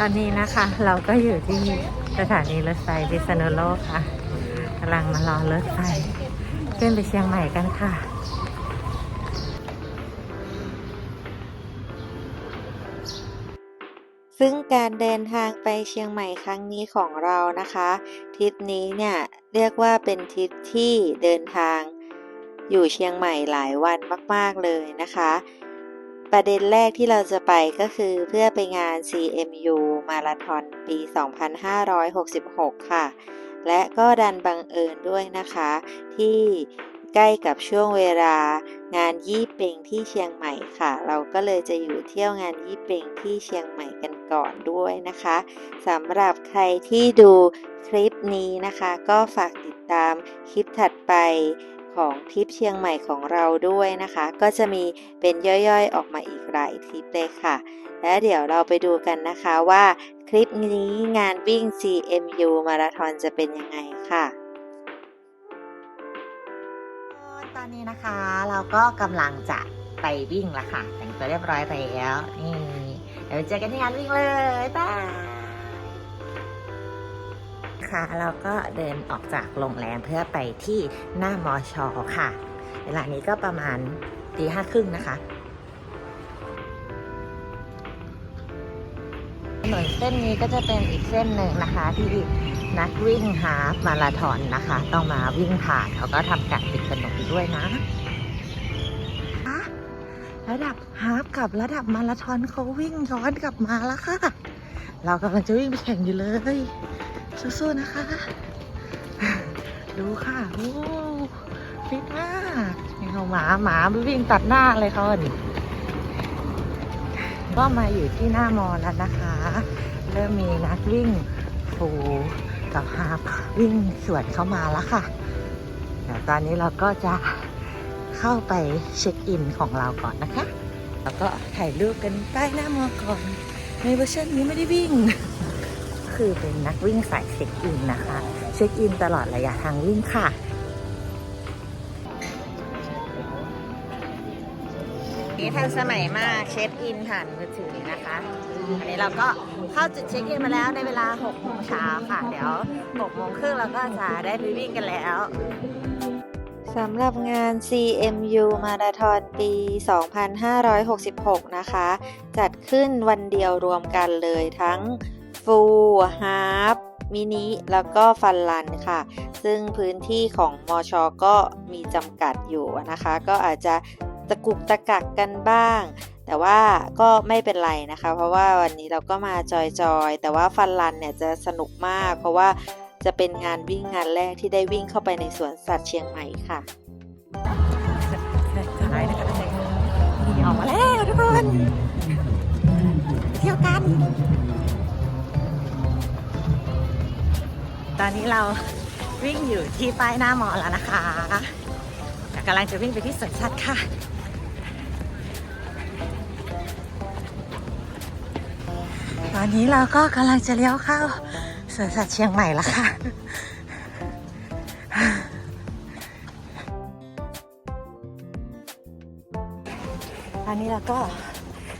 ตอนนี้นะคะเราก็อยู่ที่สถานีรถไฟพิษณุโลกค่ะกำลังมารอรถไฟขึ้นไปเชียงใหม่กันค่ะซึ่งการเดินทางไปเชียงใหม่ครั้งนี้ของเรานะคะ ทริปนี้เนี่ยเรียกว่าเป็นทริปที่เดินทางอยู่เชียงใหม่หลายวันมาก ๆ เลยนะคะ ประเด็นแรกที่เราจะไปก็คือเพื่อไปงาน CMU มาราธอนปี 2566 ค่ะ และก็ดันบังเอิญด้วยนะคะ ที่ใกล้กับช่วงเวลางานยี่เปงที่เชียงใหม่ค่ะ เราก็เลยจะอยู่เที่ยวงานยี่เปงที่เชียงใหม่กันก่อนด้วยนะคะสำหรับใครที่ดูคลิปนี้นะคะ ก็ฝากติดตามคลิปถัดไป ของทริปเชียงใหม่ของเราด้วยนะคะ ก็จะมีเป็นย่อยๆออกมาอีกหลายทริปเลยค่ะ และเดี๋ยวเราไปดูกันนะคะว่าคลิปนี้งานวิ่ง CMU มาราธอนจะเป็นยังไงค่ะตอนนี้นะคะเราก็กำลังจะไปวิ่งละค่ะ แต่งตัวเรียบร้อยแล้วนี่เดี๋ยวเจอกันที่งานวิ่งเลยบาย เราก็เดินออกจากโรงแรมเพื่อไปที่หน้ามอชอค่ะ เวลานี้ก็ประมาณตีห้าครึ่งนะคะถนนเส้นนี้ก็จะเป็นอีกเส้นหนึ่งนะคะ ที่นักวิ่งฮาฟมาราธอนนะคะ ต้องมาวิ่งผ่านเขาก็ทำการปิดถนนด้วยนะระดับฮาฟกับระดับมาราธอนเขาวิ่งย้อนกลับมาแล้วค่ะ เรากำลังจะวิ่งไปแข่งอยู่เลย สู้ๆนะคะ ดูค่ะโอ้ฟิตมากนี่เขาหมาหมาไปวิ่งตัดหน้าเลยเขาอะนี่ก็มาอยู่ที่หน้ามอแล้วนะคะ เริ่มมีนักวิ่งฟูกับฮาฟวิ่งสวนเข้ามาแล้วค่ะ เดี๋ยวตอนนี้เราก็จะเข้าไปเช็คอินของเราก่อนนะคะ แล้วก็ถ่ายรูปกันใต้หน้ามอก่อน ในเวอร์ชันนี้ไม่ได้วิ่ง คือเป็นนักวิ่งสายเช็คอินนะคะ เช็คอินตลอดระยะทางวิ่งค่ะนี้ทันสมัยมากเช็คอินผ่านมือถือนะคะ อันนี้เราก็เข้าจุดเช็คอินมาแล้วในเวลา6โมงเช้าค่ะ เดี๋ยว6โมงครึ่งเราก็จะได้ไปวิ่งกันแล้วสำหรับงาน CMU มาราธอนปี 2566 นะคะ จัดขึ้นวันเดียวรวมกันเลยทั้ง Full Half มินิแล้วก็ฟันลันค่ะ ซึ่งพื้นที่ของมอชอก็มีจำกัดอยู่นะคะ ก็อาจจะตะกุกตะกักกันบ้าง แต่ว่าก็ไม่เป็นไรนะคะ เพราะว่าวันนี้เราก็มาจอยๆ แต่ว่าฟันลันเนี่ยจะสนุกมาก เพราะว่าจะเป็นงานวิ่งงานแรกที่ได้วิ่งเข้าไปในสวนสัตว์เชียงใหม่ค่ะท้ายนะคะนี่ออกมาแล้วทุกคนเที่ยวกัน ตอนนี้เราวิ่งอยู่ที่ป้ายหน้ามอแล้วนะคะกำลังจะวิ่งไปที่สวนสัตว์ค่ะตอนนี้เราก็กำลังจะเลี้ยวเข้าสวนสัตว์เชียงใหม่ล้วค่ะตอนนี้เราก็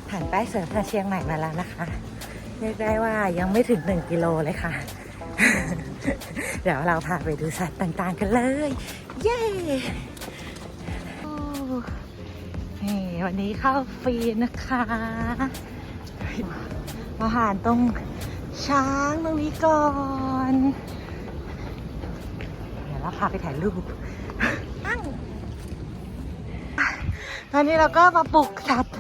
ผ่านป้ายสวนสัตว์เชียงใหม่มาแล้วนะคะเรียกได้ว่ายังไม่ถึง 1 กิโลเลยค่ะ เดี๋ยวเราพาไปดูสัตว์ต่างๆกันเลย เย้นี่วันนี้เข้าฟรีนะคะมาหารตรงช้างตรงนี้ก่อน เดี๋ยวเราพาไปถ่ายรูปตอนนี้เราก็มาปลุกสัตว์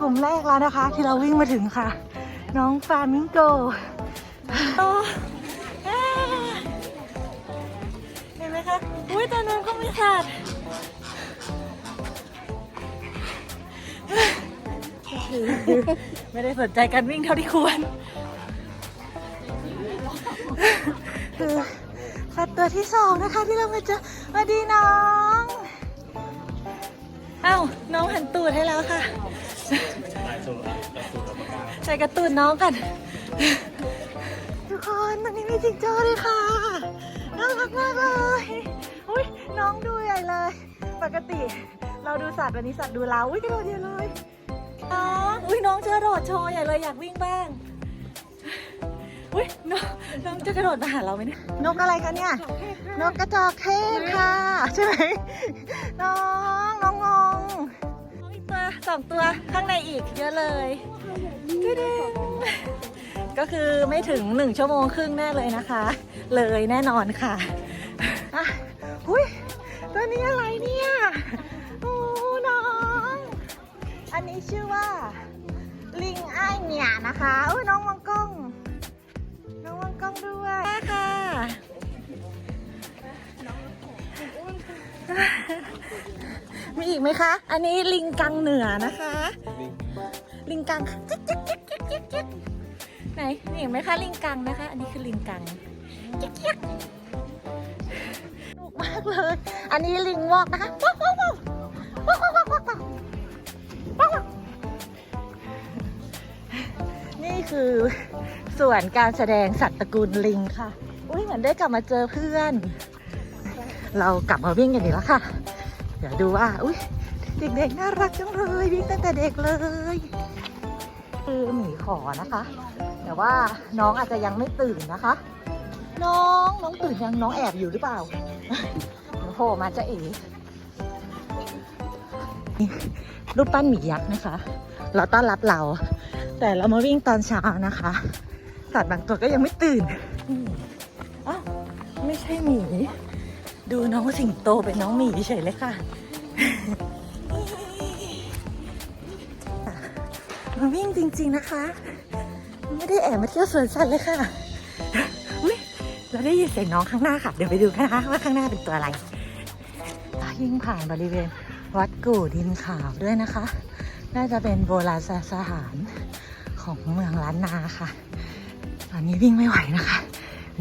กลุ่มแรกแล้วนะคะ ที่เราวิ่งมาถึงค่ะ น้องฟามิงโก ตอนนั้นก็มีสัตว์ไม่ได้สนใจการวิ่งเท่าที่ควรคือสัตว์ตัวที่สองนะคะที่เรามาเจอสวัสดีน้องเอ้าน้องหันตูดให้แล้วค่ะใส่กระตูดน้องกัน ทุกคนตอนนี้มีจิงโจ้ด้วยค่ะน่ารักมากเลยอุ้ย น้องดูใหญ่เลย ปกติเราดูสัตว์วันนี้สัตว์ดูเราอุ้ยกระโดดเดียวเลยน้องอุ้ยน้องจะกระโดดโชว์ใหญ่เลยอยากวิ่งบ้างอุ้ยน้องน้องจะกระโดดมาหาเราไหมเนี่ยนกอะไรคะเนี่ยนกกระจอกเทศค่ะ ใช่ไหมน้องน้องงงน้องอีกตัวสองตัวข้างในอีกเยอะเลยกระเด็นก็คือไม่ถึงหนึ่งชั่วโมงครึ่งแน่เลยนะคะ เลยแน่นอนค่ะ อะหุยตัวนี้อะไรเนี่ย โอ้ น้อง อันนี้ชื่อว่า ลิงอ้ายเนี่ยนะคะอุ้ยน้องมองกล้องน้องมองกล้องด้วยค่ะมีอีกไหมคะ อันนี้ลิงกังเหนือนะคะ ลิงกังจิ๊กจิ๊กจิ๊กจิ๊กจิ๊กจิ๊กไหนมีอีกไหมคะลิงกังนะคะ อันนี้คือลิงกังจิ๊กจิ๊กสนุก มากเลย อันนี้ลิงวอกนะคะว้าวว้าวว้าวว้าวว้าวว้าวว้าวว้าวนี่คือส่วนการแสดงสัตว์ตระกูลลิงค่ะ อุ้ยเหมือนได้กลับมาเจอเพื่อน เรากลับมาวิ่งกันดีแล้วค่ะ เดี๋ยวดูว่า อุ้ยเด็กๆน่ารักจังเลยวิ่งตั้งแต่เด็กเลย คือหมีขอนะคะ แต่ว่าน้องอาจจะยังไม่ตื่นนะคะ น้องน้องตื่นยังน้องแอบอยู่หรือเปล่าโผล่มาจะเอ๋รูปปั้นหมียักษ์นะคะ เราต้อนรับเรา แต่เรามาวิ่งตอนเช้านะคะ สัตว์บางตัวก็ยังไม่ตื่นอ้าวไม่ใช่หมี ดูน้องสิงโตเป็นน้องหมีเฉยเลยค่ะมาวิ่งจริง ๆนะคะ ไม่ได้แอบมาเที่ยวสวนสัตว์เลยค่ะ เราได้ยินเสียงน้องข้างหน้าค่ะ เดี๋ยวไปดูกันนะคะว่าข้างหน้าเป็นตัวอะไรยิ่งผ่านบริเวณวัดกู่ดินขาวด้วยนะคะ น่าจะเป็นโบราณสถานของเมืองล้านนาค่ะ ตอนนี้วิ่งไม่ไหวนะคะ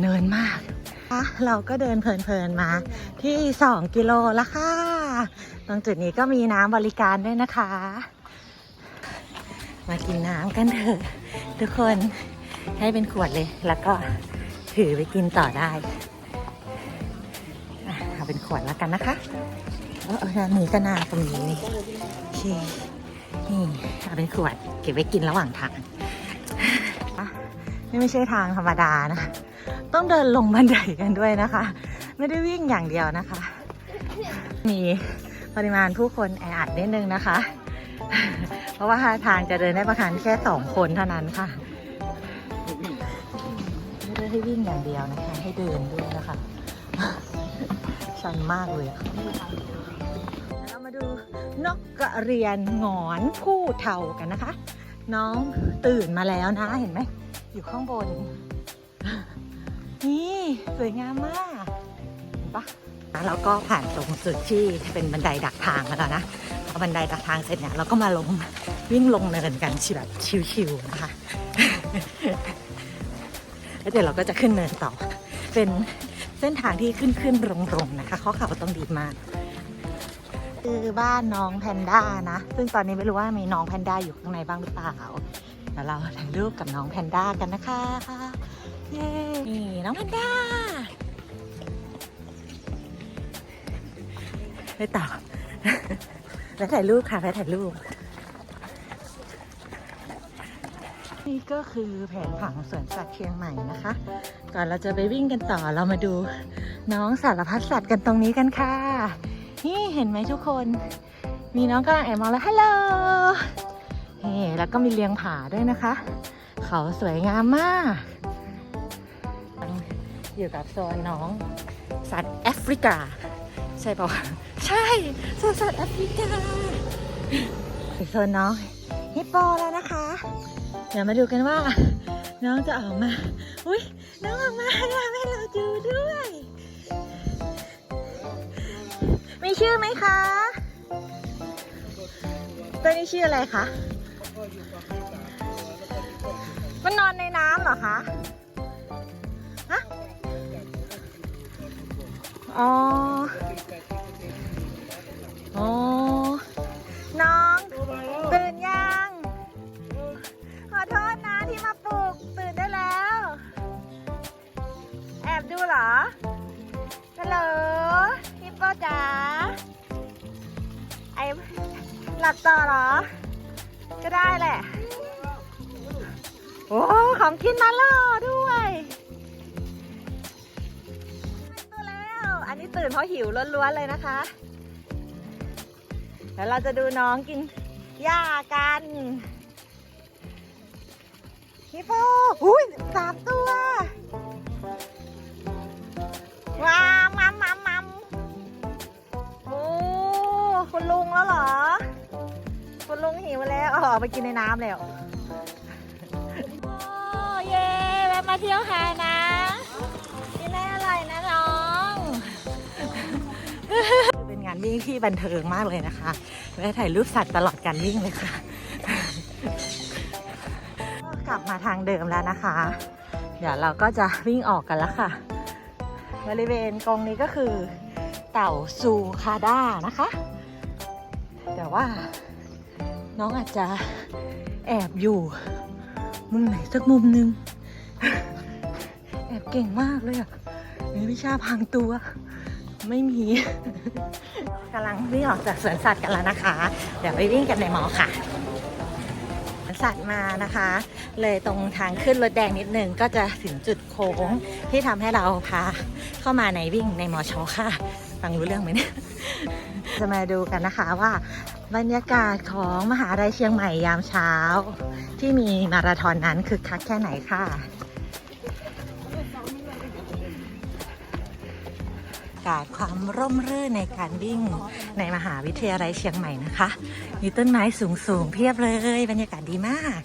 เนินมากอะเราก็เดินเพลินๆมาที่ 2 กิโลแล้วค่ะ ตรงจุดนี้ก็มีน้ำบริการด้วยนะคะ มากินน้ำกันเถอะ ทุกคนให้เป็นขวดเลยแล้วก็ ถือไปกินต่อได้เอาเป็นขวดแล้วกันนะคะเออเอออันนี้ก็น่าตรงนี้นี่โอเคนี่เอาเป็นขวดเก็บไว้กินระหว่างทางนี่ไม่ใช่ทางธรรมดานะ ต้องเดินลงบันไดกันด้วยนะคะ ไม่ได้วิ่งอย่างเดียวนะคะ มีปริมาณผู้คนแออัดนิดนึงนะคะ เพราะว่าทางจะเดินได้ประมาณแค่สองคนเท่านั้นค่ะ ให้วิ่งอย่างเดียวนะคะ ให้เดินด้วยนะคะ ชันมากเลยอะแล้วเรามาดูนกกระเรียนงอนผู้เทากันนะคะ น้องตื่นมาแล้วนะเห็นไหม อยู่ข้างบน นี่สวยงามมากเห็นปะแล้วก็ผ่านตรงจุดที่เป็นบันไดดักทางมาแล้วนะพอบันไดดักทางเสร็จเนี่ยเราก็มาลงวิ่งลงเนินกันชิแบบชิวๆนะคะ แล้วเดี๋ยวเราก็จะขึ้นเนินต่อ เป็นเส้นทางที่ขึ้นขึ้นลงลงนะคะข้อเข่าต้องดีมาก คือบ้านน้องแพนด้านะ ซึ่งตอนนี้ไม่รู้ว่ามีน้องแพนด้าอยู่ข้างในบ้างหรือเปล่าเดี๋ยวเราถ่ายรูปกับน้องแพนด้ากันนะคะ เย้นี่น้องแพนด้าไปต่อ แล้วถ่ายรูปค่ะไปถ่ายรูป นี่ก็คือแผนผังสวนสัตว์เชียงใหม่นะคะ ก่อนเราจะไปวิ่งกันต่อเรามาดูน้องสารพัดสัตว์กันตรงนี้กันค่ะ นี่เห็นไหมทุกคน มีน้องกำลังแอบมองแล้วฮัลโหลนี่แล้วก็มีเลี้ยงผาด้วยนะคะ เขาสวยงามมากอยู่กับโซนน้องสัตว์แอฟริกา ใช่ปะใช่โซนสัตว์แอฟริกาโซนน้องฮิปโปแล้วนะคะ ดี๋ยวมาดูกันว่า น้องจะออกมา อุ้ยน้องออกมาให้เราให้เราดูด้วย มีชื่อไหมคะ ตัวนี้ชื่ออะไรคะ มันนอนในน้ำเหรอคะฮะอ๋อ ต่อเหรอ ก็ได้แหละ โอ้ของกินมาล่อด้วยตัวแล้ว อันนี้ตื่นเพราะหิวล้วนๆเลยนะคะ แล้วเราจะดูน้องกินหญ้ากันฮิปโปอุ้ยสามตัวว้ามัมมัมมัมโอ้คุณลุงแล้วเหรอ คุณลุงหิวแล้วเอาออกไปกินในน้ำแล้วโอ้เย่แวะมาเที่ยวหานะกินได้อร่อยนะน้อง เป็นงานวิ่งที่บันเทิงมากเลยนะคะแวะถ่ายรูปสัตว์ตลอดการวิ่งเลยค่ะ กลับมาทางเดิมแล้วนะคะ เดี๋ยวเราก็จะวิ่งออกกันแล้วค่ะ บริเวณกรงนี้ก็คือเต่าซูคาด้านะคะ แต่ว่า น้องอาจจะแอบอยู่ มุมไหนสักมุมหนึง แอบเก่งมากเลยอะมีวิชาพรางตัว ไม่มีกำลังวิ่งออกจากสวนสัตว์กันแล้วนะคะ เดี๋ยวไปวิ่งกันในมอค่ะสวนสัตว์มานะคะ เลยตรงทางขึ้นรถแดงนิดนึงก็จะถึงจุดโค้งที่ทำให้เราพาเข้ามาในวิ่งในมอชอค่ะ ฟังรู้เรื่องไหมเนี่ย จะมาดูกันนะคะว่า บรรยากาศของมหาลัยเชียงใหม่ยามเช้า ที่มีมาราธอนนั้นคึกคักแค่ไหนค่ะ กาศความร่มรื่นในการวิ่งในมหาวิทยาลัยเชียงใหม่นะคะ มีต้นไม้สูงๆเพียบเลย บรรยากาศดีมาก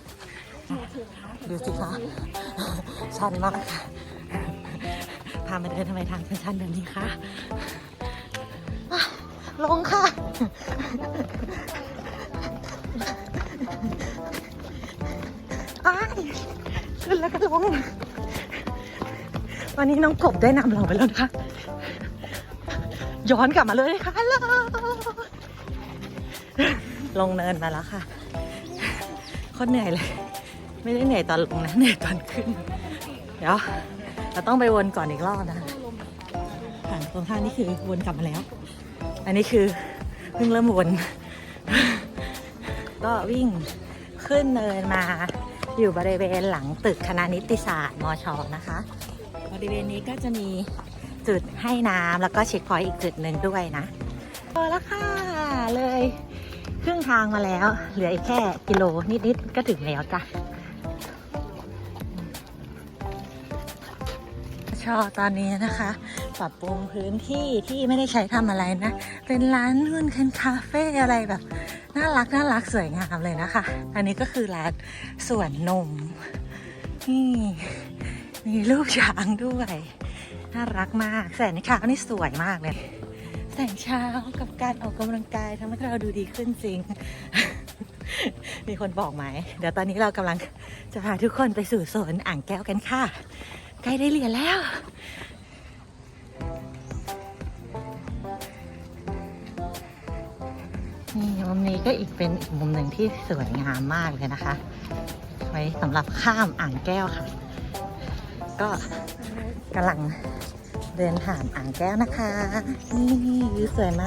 ดูสิคะชันมากค่ะพามาเดินทำไมทางชันๆแบบนี้คะอะ ลงค่ะ อ้ายขึ้นแล้วก็ลง วันนี้น้องกบได้นำเราไปแล้วนะคะ ย้อนกลับมาเลยค่ะลลงเนินมาแล้วค่ะโคตรเหนื่อยเลย ไม่ได้เหนื่อยตอนลงนะเหนื่อยตอนขึ้น เดี๋ยวเราต้องไปวนก่อนอีกรอบนะคะผ่านตรงข้านี่คือวนกลับมาแล้ว อันนี้คือเพิ่งเริ่มวน ก็วิ่งขึ้นเนินมาอยู่บริเวณหลังตึกคณะนิติศาสตร์มชนะคะ บริเวณนี้ก็จะมีจุดให้น้ำแล้วก็เช็คพอยต์อีกจุดหนึ่งด้วยนะพอแล้วค่ะเลยครึ่งทางมาแล้ว เหลืออีกแค่กิโลนิดๆก็ถึงแล้วจ้ะชอตอนนี้นะคะ ปรับปรุงพื้นที่ที่ไม่ได้ใช้ทำอะไรนะ เป็นร้านนู่นเป็นคาเฟ่อะไรแบบน่ารักน่ารักสวยงามเลยนะคะ อันนี้ก็คือร้านสวนนมนี่มีรูปช้างด้วย น่ารักมาก แสงเช้านี่สวยมากเลย แสงเช้ากับการออกกำลังกายทำให้เราดูดีขึ้นจริง มีคนบอกไหม เดี๋ยวตอนนี้เรากำลังจะพาทุกคนไปสู่สวนอ่างแก้วกันค่ะ ใกล้ได้เรียนแล้ว นี่ก็อีกเป็นอีกมุมหนึ่งที่สวยงามมากเลยนะคะ ไว้สำหรับข้ามอ่างแก้วค่ะ ก็กำลังเดินผ่านอ่างแก้วนะคะ นี่วิวสวยไหม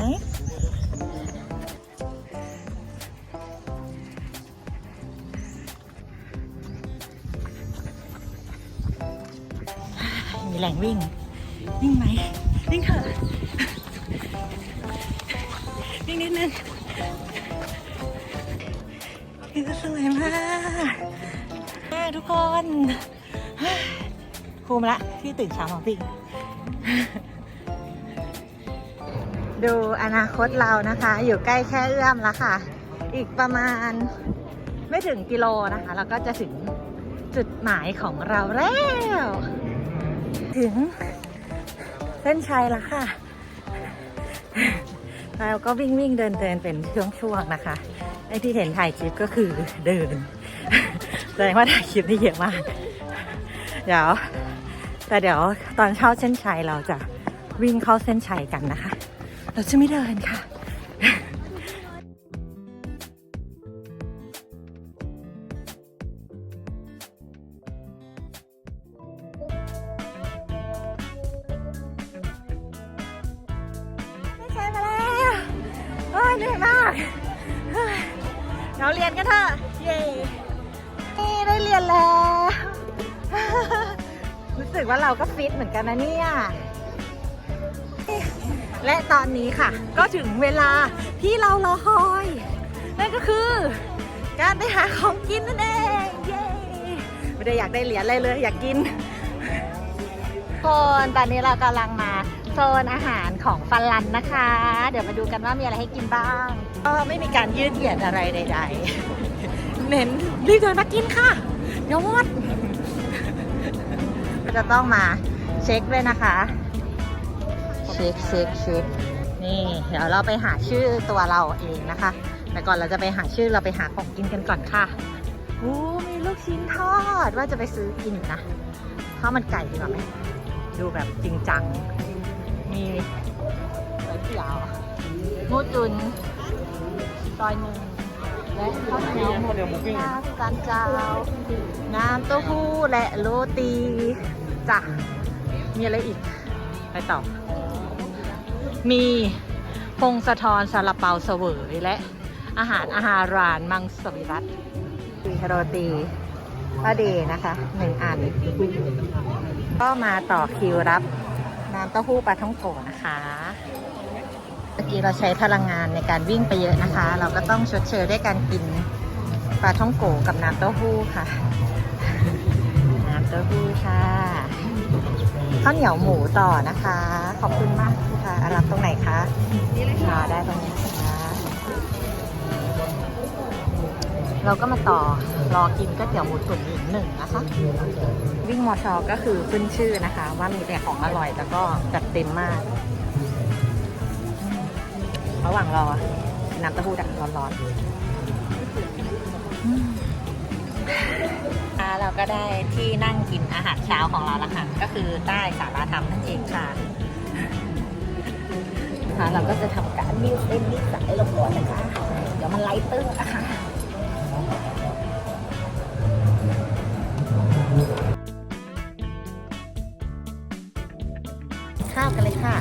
มีแรงวิ่ง วิ่งไหมวิ่งเถอะวิ่งนิดนึง วิวสวยมากอ่าทุกคนภูมิละที่ตื่นเช้ามาวิ่งดูอนาคตเรานะคะ อยู่ใกล้แค่เอื้อมแล้วค่ะ อีกประมาณไม่ถึงกิโลนะคะแล้วก็จะถึงจุดหมายของเราแล้ว ถึงเส้นชัยแล้วค่ะ เราก็วิ่งวิ่งเดินเดินเป็นช่วงๆนะคะ ไอ้ที่เห็นถ่ายคลิปก็คือเดินแสดงว่าถ่ายคลิปนี่เยอะมาก เดี๋ยว แต่เดี๋ยวตอนเข้าเส้นชัยเราจะวิ่งเข้าเส้นชัยกันนะคะ เราจะไม่เดินค่ะ ฟิตเหมือนกันนะเนี่ย และตอนนี้ค่ะ ก็ถึงเวลาที่เรารอคอย นั่นก็คือ การไปหาของกินนั่นเอง เย้ไม่ได้อยากได้เหรียญอะไรเลยอยากกินคนตอนนี้เรากำลังมาโซนอาหารของฟันลันนะคะ เดี๋ยวมาดูกันว่ามีอะไรให้กินบ้าง ก็ไม่มีการยืดเหยียดอะไรใดๆ เน้นรีบเดินมากินค่ะ เดี๋ยวหมดจะต้องมา เช็คด้วยนะคะ เช็คเช็คเช็คนี่เดี๋ยวเราไปหาชื่อตัวเราเองนะคะ แต่ก่อนเราจะไปหาชื่อเราไปหาของกินกันก่อนค่ะโอ้มีลูกชิ้นทอดว่าจะไปซื้อกินนะข้าวมันไก่ดีกว่าไหมดูแบบจริงจัง มีก๋วยเตี๋ยวหมูจุนซอยหนึ่งและข้าวเหนียวหมูข้าวกันเจ้าน้ำเต้าหู้และโรตีจ้ะ มีอะไรอีกไปต่อ มีพงสะทอนซาลาเปาเสวยและอาหารอาหารรานมังสวิรัตโรตีก็ดีนะคะหนึ่งอัน ก็มาต่อคิวรับน้ำเต้าหู้ปลาท่องโกนะคะเมื่อกี้เราใช้พลังงานในการวิ่งไปเยอะนะคะ เราก็ต้องชดเชยด้วยการกินปลาท่องโกกับน้ำเต้าหู้ค่ะ น้ำเต้าหู้ค่ะ ข้าวเหนียวหมูต่อนะคะ ขอบคุณมากค่ะอารับตรงไหนคะค่ะได้ตรงนี้ค่ะเราก็มาต่อรอกินก๋วยเตี๋ยวหมูตุ๋นอีกหนึ่งนะคะ วิ่งมอชอก็คือขึ้นชื่อนะคะ ว่ามีแต่ของอร่อยแล้วก็จัดเต็มมากอืมระหว่างรอน้ำเต้าหู้ดักร้อนๆอืมอ่า เราก็ได้ที่นั่งกินอาหารเช้าของเราและค่ะ ก็คือใต้สาราธรรมนั่นเองค่ะค่ะเราก็จะทำการนิ้วเส้นนิดสายลงก่อนนะคะ เดี๋ยวมันไล่ตึ้งอะคะข้าวกันเลยค่ะ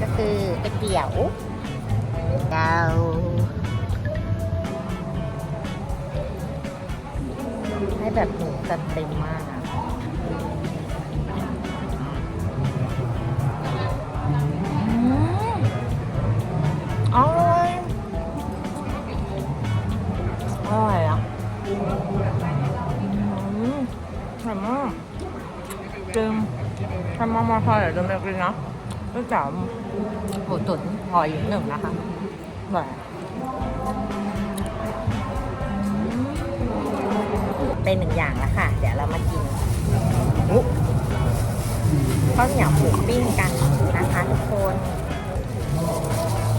ก็คือเป็นเตี๋ยวเจ้า แบบหมูจัดเต็มมากอะอืมอร่อยอร่อยอะอืมอร่อมากจริงทำมามาพอเดี๋ยวจะไม่กินนะก็จ๋าหมูตุ๋นหอยหนึ่งนะคะอร่อย เป็นหนึ่งอย่างแล้วค่ะ เดี๋ยวเรามากินอุ๊ข้าวเหนียวหมูปิ้งกันนะคะทุกคน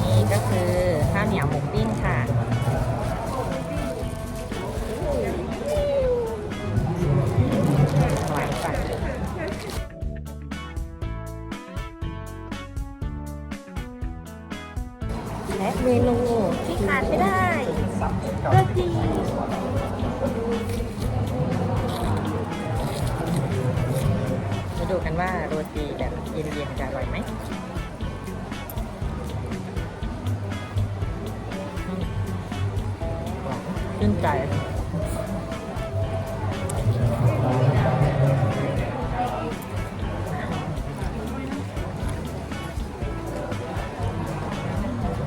นี่ก็คือข้าวเหนียวหมูปิ้งค่ะหวานก่อนและเมนูที่ขาดไม่ได้โรตี ว่าโรตีแบบเย็นๆจะอร่อยไหมอืมหวานชื่นใจ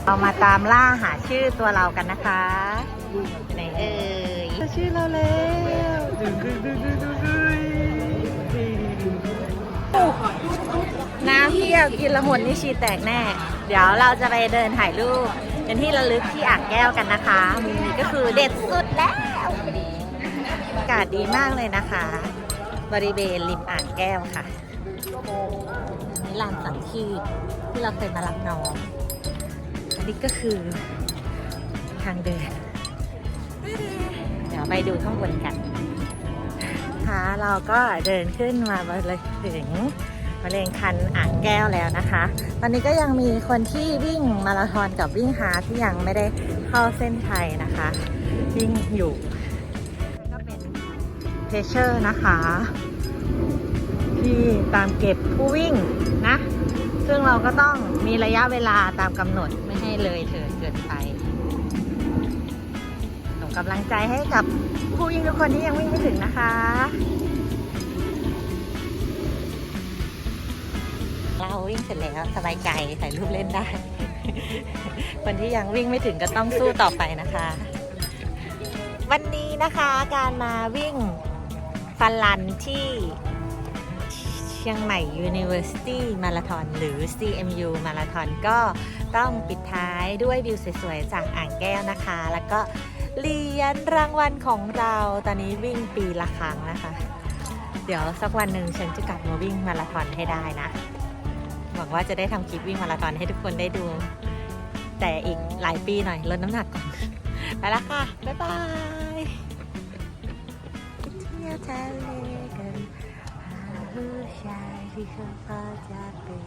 เรามาตามล่าหาชื่อตัวเรากันนะคะไหนเอ่ยชื่อเราแล้ว น้ำเที่ยวกินละหนนี่ชีแตกแน่ เดี๋ยวเราจะไปเดินถ่ายรูปเป็นที่ระลึกที่อ่างแก้วกันนะคะมุมนี้ก็คือเด็ดสุดแล้วอากาศดีมากเลยนะคะ บริเวณริมอ่างแก้วค่ะนี่ลานสังคีที่เราเคยมารับน้องอันนี้ก็คือทางเดิน เดี๋ยวไปดูข้างบนกัน คะ เราก็เดินขึ้นมาบริถึงบริเวณคันอ่างแก้วแล้วนะคะ ตอนนี้ก็ยังมีคนที่วิ่งมาราธอนกับวิ่งฮาที่ยังไม่ได้เข้าเส้นชัยนะคะ วิ่งอยู่ก็เป็นเพเชอร์นะคะ ที่ตามเก็บผู้วิ่งนะ ซึ่งเราก็ต้องมีระยะเวลาตามกำหนดไม่ให้เลยเถิดเกินไป งกำลังใจให้กับผู้วิ่งทุกคนที่ยังวิ่งไม่ถึงนะคะเราวิ่งเสร็จแล้วสบายใจถ่ายรูปเล่นได้ คนที่ยังวิ่งไม่ถึงก็ต้องสู้ต่อไปนะคะ วันนี้นะคะการมาวิ่งฟันลันที่เชียงใหม่ University Marathon หรือ CMU Marathon ก็ต้องปิดท้ายด้วยวิวสวยๆ จากอ่างแก้วนะคะ แล้วก็ เหรียญรางวัลของเราตอนนี้วิ่งปีละครั้งนะคะ เดี๋ยวสักวันหนึ่งฉันจะกลับมาวิ่งมาราธอนให้ได้นะ หวังว่าจะได้ทำคลิปวิ่งมาราธอนให้ทุกคนได้ดู แต่อีกหลายปีหน่อยลดน้ำหนักก่อนไปแล้วค่ะ บ๊ายบายเที่ยวทะเลกันหาผู้ชายที่เขาพอจะเป็น